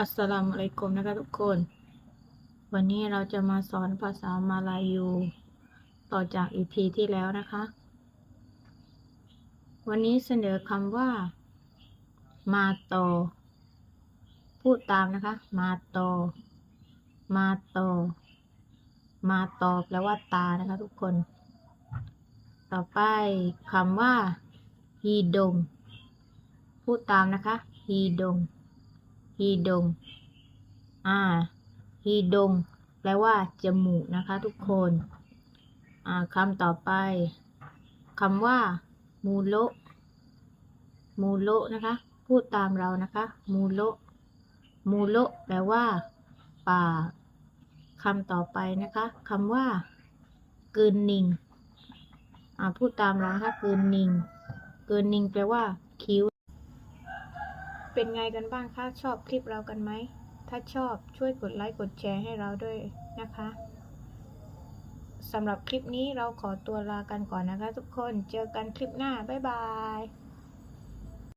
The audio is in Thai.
อัสสลามุอะลัยกุมนะคะทุกคน วันนี้เราจะมาสอนภาษามาลายู ต่อจากอีพีที่แล้วนะคะ วันนี้เสนอคำว่า มาโต พูดตามนะคะ มาโต มาโต มาโตแปลว่าตานะคะทุกคน ต่อไปคำว่าฮีดง พูดตามนะคะฮีดง ฮีดง อ่า ฮีดง แปลว่า จมูกนะคะ ทุกคน อ่าคำต่อไป คำว่า มูโลมูโลนะคะ พูดตามเรานะคะ มูโลมูโลแปลว่า ป่าคำต่อไปนะคะคำว่ากลืนนิง อ่า พูดตามเรานะคะกลืนนิงกลืนนิงแปลว่า คิ้ว เป็นไงกันบ้างคะ ชอบคลิปเรากันไหม ถ้าชอบช่วยกดไลค์กดแชร์ให้เราด้วยนะคะสำหรับคลิปนี้เราขอตัวลากันก่อนนะคะทุกคน เจอกันคลิปหน้า บ๊ายบาย